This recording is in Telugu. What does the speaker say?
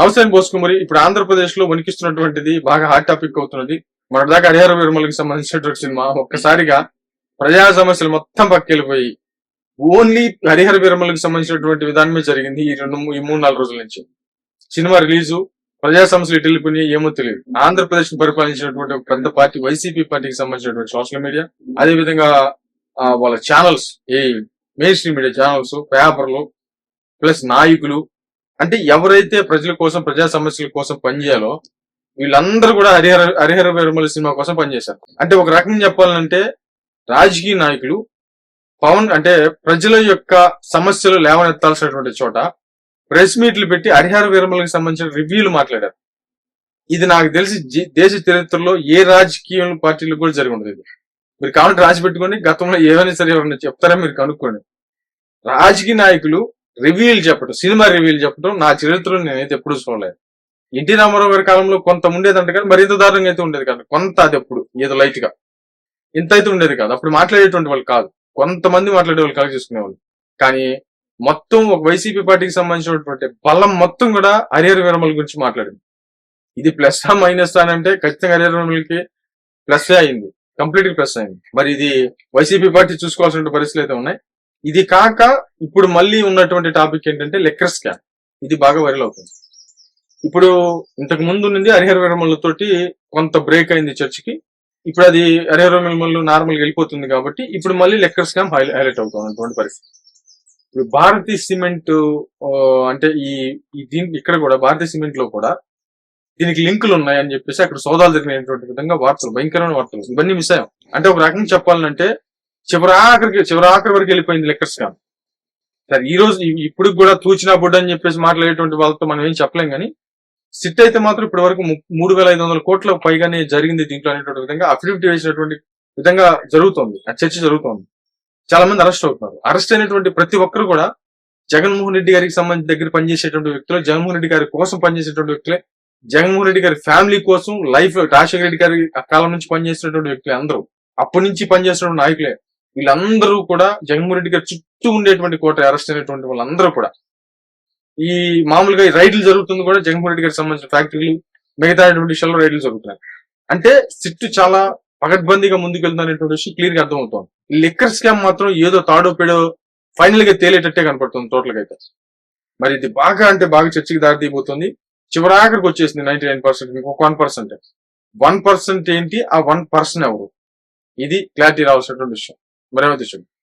అవసరం పోసుకుమరి ఇప్పుడు ఆంధ్రప్రదేశ్లో వణికిస్తున్నటువంటిది బాగా హాట్ టాపిక్ అవుతున్నది. మన దాకా హరిహర విరమలకి సంబంధించినటువంటి సినిమా. ఒక్కసారిగా ప్రజా సమస్యలు మొత్తం పక్కెళ్ళిపోయి ఓన్లీ హరిహర విరమలకు సంబంధించినటువంటి విధానమే జరిగింది ఈ రెండు ఈ మూడు నాలుగు రోజుల నుంచి. సినిమా రిలీజు ప్రజా సమస్యలు ఇటు వెళ్ళిపోయినాయి ఏమో తెలియదు. ఆంధ్రప్రదేశ్ పరిపాలించినటువంటి ఒక పెద్ద పార్టీ వైసీపీ పార్టీకి సంబంధించినటువంటి సోషల్ మీడియా అదే విధంగా వాళ్ళ ఛానల్స్ ఈ మెయిన్ స్ట్రీమ్ మీడియా ఛానల్స్ పేపర్లు ప్లస్ నాయకులు అంటే ఎవరైతే ప్రజల కోసం ప్రజా సమస్యల కోసం పనిచేయాలో వీళ్ళందరూ కూడా హరిహర హరిహర విరమల సినిమా కోసం పనిచేశారు. అంటే ఒక రకంగా చెప్పాలంటే రాజకీయ నాయకులు పవన్ అంటే ప్రజల యొక్క సమస్యలు లేవనెత్తాల్సినటువంటి చోట ప్రెస్ మీట్లు పెట్టి హరిహర విరమలకు సంబంధించిన రివ్యూలు మాట్లాడారు. ఇది నాకు తెలిసి దేశ చరిత్రలో ఏ రాజకీయ పార్టీలు కూడా జరిగి ఉండదు ఇది. మీరు కావాలంటే రాసి పెట్టుకొని గతంలో ఏమైనా సరే ఎవరైనా చెప్తారా మీరు కనుక్కోండి. రాజకీయ నాయకులు రివ్యూలు చెప్పడం సినిమా రివ్యూలు చెప్పడం నా చరిత్రలో నేనైతే ఎప్పుడు చూడలేదు. ఎన్టీ రామారావు గారి కాలంలో కొంత ఉండేదంట కానీ మరింత దారుణంగా అయితే ఉండేది కాదు. కొంత అది ఎప్పుడు ఏదో లైట్గా. ఇంత అయితే ఉండేది కాదు. అప్పుడు మాట్లాడేటువంటి వాళ్ళు కాదు. కొంతమంది మాట్లాడే వాళ్ళు కలెక్ట్ చూసుకునేవాళ్ళు. కానీ మొత్తం ఒక వైసీపీ పార్టీకి సంబంధించినటువంటి బలం మొత్తం కూడా హరిహర విరమల గురించి మాట్లాడింది. ఇది ప్లస్ ఆ మైనస్ అంటే ఖచ్చితంగా హరిహర విరమలకి ప్లస్ అయింది. కంప్లీట్గా ప్లస్ అయింది. మరి ఇది వైసీపీ పార్టీ చూసుకోవాల్సిన పరిస్థితులు అయితే ఉన్నాయి? ఇది కాక ఇప్పుడు మళ్ళీ ఉన్నటువంటి టాపిక్ ఏంటంటే లెక్కర్ స్కామ్. ఇది బాగా వైరల్ అవుతుంది. ఇప్పుడు ఇంతకు ముందు నుండి హరిహర విరమలతోటి కొంత బ్రేక్ అయింది చర్చికి. ఇప్పుడు అది హరిహర విరమలు నార్మల్గా వెళ్ళిపోతుంది కాబట్టి ఇప్పుడు మళ్ళీ లెక్కర్ స్కామ్ హైలైట్ అవుతుంది పరిస్థితి. ఇప్పుడు భారతీయ సిమెంట్ ఆ, అంటే ఈ ఈ దీని ఇక్కడ కూడా భారతీయ సిమెంట్లో కూడా దీనికి లింకులు ఉన్నాయని చెప్పేసి అక్కడ సోదాలు జరిగినటువంటి విధంగా వార్తలు భయంకరమైన వార్తలు ఇవన్నీ మిస్ అయ్యాం. అంటే ఒక రకంగా చెప్పాలంటే చివరి ఆఖరికి చివరి ఆఖరి వరకు వెళ్ళిపోయింది లెక్కర్స్ కాదు. సరే ఈ రోజు ఇప్పుడు కూడా తూచినా బుడ్డ అని చెప్పేసి మాట్లాడేటువంటి వాళ్ళతో మనం ఏం చెప్పలేం కానీ సిట్ అయితే మాత్రం ఇప్పటి వరకు మూడు వేల ఐదు వందల కోట్ల పైగానే జరిగింది దీంట్లో అనేటువంటి విధంగా అఫిడవిట్ వేసినటువంటి విధంగా జరుగుతోంది. ఆ చర్చ జరుగుతోంది. చాలా మంది అరెస్ట్ అవుతున్నారు. అరెస్ట్ అయినటువంటి ప్రతి ఒక్కరు కూడా జగన్మోహన్ రెడ్డి గారికి సంబంధించి దగ్గర పనిచేసేటువంటి వ్యక్తులు జగన్మోహన్ రెడ్డి గారి కోసం పనిచేసేటువంటి వ్యక్తులే జగన్మోహన్ రెడ్డి గారి ఫ్యామిలీ కోసం లైఫ్ రాజశేఖర రెడ్డి గారి కాలం నుంచి పనిచేసినటువంటి వ్యక్తులే అందరూ. అప్పటి నుంచి పనిచేస్తున్న నాయకులే. వీళ్ళందరూ కూడా జగన్మోహన్ రెడ్డి గారి చుట్టూ ఉండేటువంటి కోట అరెస్ట్ అయినటువంటి వాళ్ళందరూ కూడా. ఈ మామూలుగా ఈ రైడ్లు జరుగుతుంది కూడా జగన్మోహన్ రెడ్డి గారికి సంబంధించిన ఫ్యాక్టరీలు మిగతా విషయాల్లో రైడ్లు జరుగుతున్నాయి. అంటే సిట్టు చాలా పగడ్బందీగా ముందుకు వెళ్తున్నటువంటి విషయం క్లియర్గా అర్థమవుతోంది లిక్కర్ స్కామ్ మాత్రం ఏదో తాడో పేడో ఫైనల్గా తేలేటట్టే కనపడుతుంది టోటల్గా అయితే. మరి ఇది బాగా అంటే బాగా చర్చకి దారి చివరాఖరికి చివరి ఆఖరికి వచ్చేసింది నైన్టీ నైన్ పర్సెంట్ ఇంకొక వన్ పర్సెంట్ వన్ పర్సెంట్ ఏంటి? ఆ వన్ పర్సన్ ఎవరు? ఇది క్లారిటీ రావాల్సినటువంటి విషయం. बनाए चलो